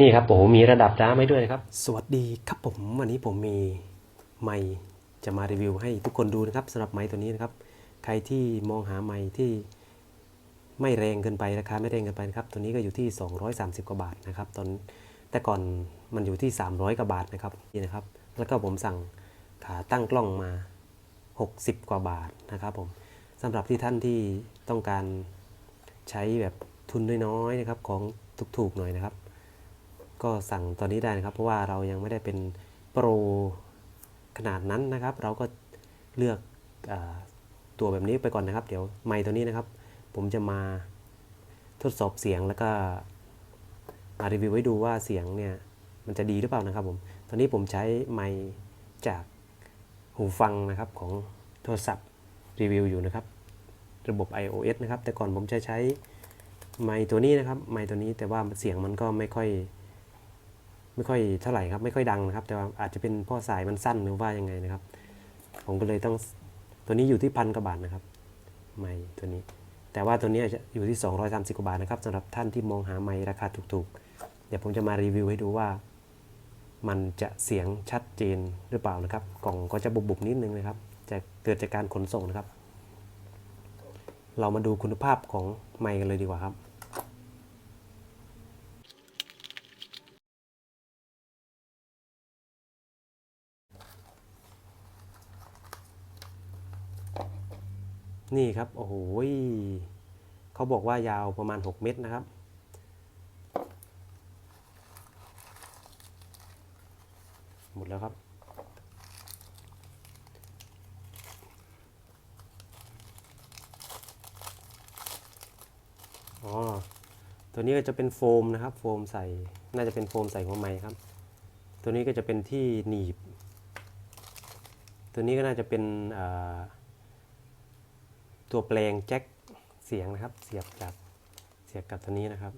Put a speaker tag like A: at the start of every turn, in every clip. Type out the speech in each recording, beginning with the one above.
A: นี่ครับโอ้โหมีระดับจ้าไม่ด้วยนะครับ
B: สวัสดีครับผมวันนี้ผมมีไมค์จะมารีวิวให้ทุกคนดูนะครับสำหรับไมค์ตัวนี้นะครับ ใครที่มองหาไมค์ที่ไม่แรงเกินไปราคาไม่แรงเกินไปนะครับ ตัวนี้ก็อยู่ที่ 230 กว่าบาทนะครับตอนแต่ก่อนมันอยู่ที่ 300 กว่าบาทนะครับนี่นะครับ แล้วก็ผมสั่งขาตั้งกล้องมา 60 กว่าบาทนะครับผมสำหรับที่ท่านที่ต้องการใช้แบบทุนน้อยๆนะครับของถูกๆหน่อยนะครับ ก็สั่งตอนนี้ได้นะครับ เพราะว่าเรายังไม่ได้เป็นโปรขนาดนั้นนะครับ เราก็เลือกอตัวแบบนี้ไปก่อนนะครับ เดี๋ยวไมค์ตัวนี้นะครับ ผมจะมาทดสอบเสียงแล้วก็มารีวิวให้ดูว่าเสียงเนี่ยมันจะดีหรือเปล่านะครับผมตอนนี้ผมใช้ไมค์จากหูฟังนะครับของโทรศัพท์รีวิวอยู่นะครับ ระบบ iOS นะครับ แต่ก่อนผมจะใช้ไมค์ตัวนี้นะครับไมค์ตัวนี้แต่ว่าเสียงมันก็ไม่ค่อย ไม่ค่อยเท่าไหร่ครับไม่ค่อยดังนะครับ แต่ว่าอาจจะเป็นพ่อสายมันสั้นหรือว่ายังไงนะครับ ผมก็เลยต้องตัวนี้อยู่ที่พันกว่าบาทนะครับไม้ตัวนี้ แต่ว่าตัวนี้จะอยู่ที่ 230กว่าบาทนะครับสำหรับท่านที่มองหาไม้ราคาถูกๆ เดี๋ยวผมจะมารีวิวให้ดูว่า มันจะเสียงชัดเจนหรือเปล่านะครับ กล่องก็จะบุบๆนิดนึงนะครับจะเกิดจากการขนส่งนะครับ เรามาดูคุณภาพของไมค์กันเลยดีกว่าครับ นี่ครับ โอ้โหเขาบอกว่ายาวประมาณ 6 เมตรนะครับ หมดแล้วครับ อ๋อ ตัวนี้ก็จะเป็นโฟมนะครับ โฟมใส่ น่าจะเป็นโฟมใส่หัวไม้ครับ ตัวนี้ก็จะเป็นที่หนีบ ตัวนี้ก็น่าจะเป็นอ่า ตัวแปลงแจ็คเสียงนะครับ เสียบจากเสียบกับตัวนี้นะครับ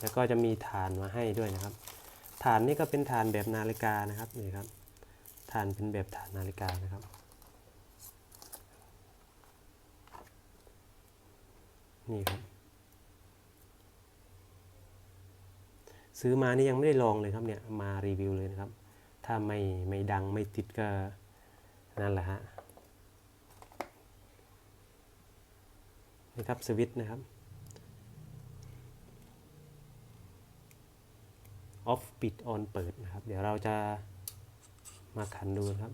B: แล้วก็จะมีฐานมาให้ด้วยนะครับ ฐานนี่ก็เป็นฐานแบบนาฬิกานะครับนี่ครับ ฐานเป็นแบบฐานนาฬิกานะครับนี่ครับ ซื้อมานี่ยังไม่ได้ลองเลยครับเนี่ยมารีวิวเลยนะครับ ถ้าไม่ไม่ดังไม่ติดก็นั่นแหละฮะนี่ครับสวิตช์นะครับออฟปิดออนเปิดนะครับ เดี๋ยวเราจะมาขันดูนะครับ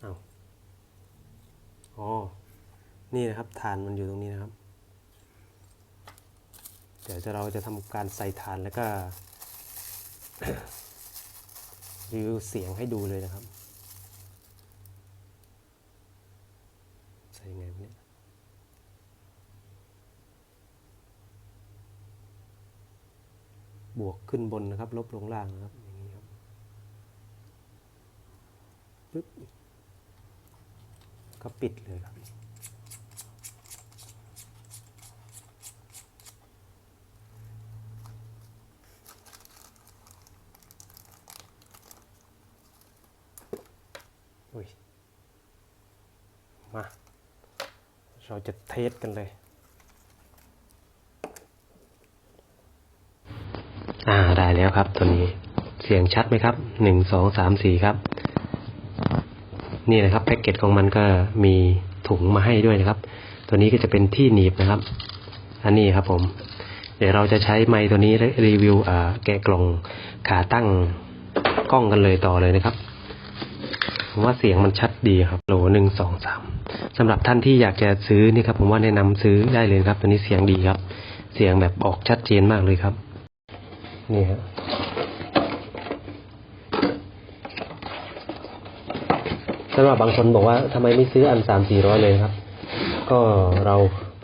B: เอาอ๋อ นี่นะครับฐานมันอยู่ตรงนี้นะครับ เดี๋ยวจะเราจะทำการใส่ฐานแล้วก็รีวิวเสียงให้ดูเลยนะครับ ใส่ยังไงเนี่ยบวกขึ้นบนนะครับ ลบลงล่างนะครับอย่างนี้ครับปึ๊บก็ปิดเลยครับ อุ้ยมา เราจะเทสกันเลย อ่าได้แล้วครับตัวนี้เสียงชัดไหมครับหนึ่งสองสามสี่ครับ นี่นะครับแพ็กเกจของมันก็มีถุงมาให้ด้วยนะครับ ตัวนี้ก็จะเป็นที่หนีบนะครับ อันนี้ครับผม เดี๋ยวเราจะใช้ไมค์ตัวนี้รีวิวแกะกล่องขาตั้งกล้องกันเลยต่อเลยนะครับ ผมว่าเสียงมันชัดดีครับโหลหนึ่งสองสามสำหรับท่านที่อยากจะซื้อนี่ครับ ผมว่าแนะนำซื้อได้เลยครับ ตัวนี้เสียงดีครับ เสียงแบบออกชัดเจนมากเลยครับ นี่ฮะสำหรับบางคนบอกว่าทำไมไม่ซื้ออันสามสี่ร้อยเลยครับ ก็เรา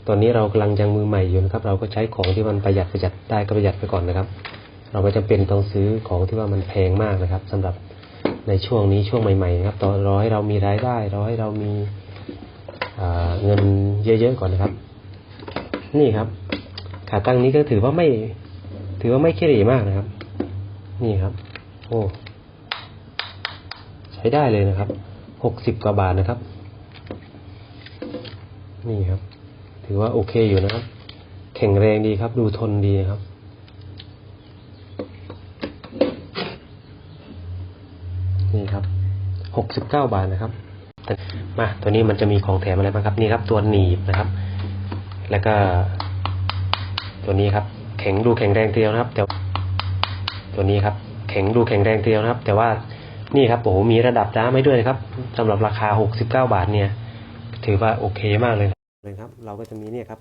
B: ตอนนี้เรากำลังยังมือใหม่อยู่นะครับ เราก็ใช้ของที่มันประหยัดประหยัดได้ก็ประหยัดไปก่อนนะครับ เราไม่จำเป็นต้องซื้อของที่ว่ามันแพงมากนะครับสำหรับ ในช่วงนี้ช่วงใหม่ๆนะครับตอนรอให้เรามีรายได้รอให้เรามีเงินเยอะๆก่อนนะครับ นี่ครับ ขาตั้งนี้ก็ถือว่าไม่ ถือว่าไม่ขี้เหร่มากนะครับ นี่ครับ โอ้ใช้ได้เลยนะครับหกสิบกว่าบาทนะครับ
A: นี่ครับ ถือว่าโอเคอยู่นะครับ แข็งแรงดีครับ ดูทนดีครับ สิบเก้าบาทนะครับ มาตัวนี้มันจะมีของแถมอะไรบ้างครับนี่ครับ ตัวหนีบนะครับ แล้วก็ ตัวนี้ครับ แข็งดูแข็งแรงเทียวนะครับ แต่ตัวนี้ครับ แข็งดูแข็งแรงเทียวนะครับ แต่ว่านี่ครับโอ้โหมีระดับน้ำให้ด้วยครับ สำหรับราคาหกสิบเก้าบาทเนี่ย ถือว่าโอเคมากเลย
B: เลยครับ เราก็จะมีเนี่ยครับ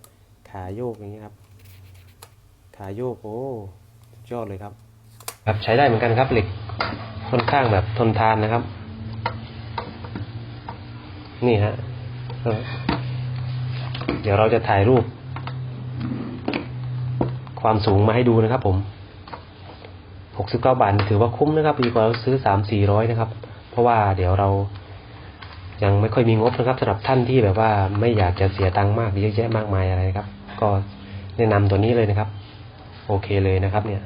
B: ขาโยกอย่างนี้ครับ ขาโยกโอ้ยอดเลยครับ
A: ครับใช้ได้เหมือนกันครับเหล็กค่อนข้างแบบทนทานนะครับ นี่ฮะเดี๋ยวเราจะถ่ายรูป ความสูงมาให้ดูนะครับผมหกสิบเก้าบาทถือว่าคุ้มนะครับดีกว่าเราซื้อสามสี่ร้อยนะครับ เพราะว่าเดี๋ยวเรายังไม่ค่อยมีงบนะครับสำหรับท่านที่แบบว่าไม่อยากจะเสียตังค์มากเยอะแยะมากมายอะไรครับ ก็แนะนำตัวนี้เลยนะครับ โอเคเลยนะครับเนี่ย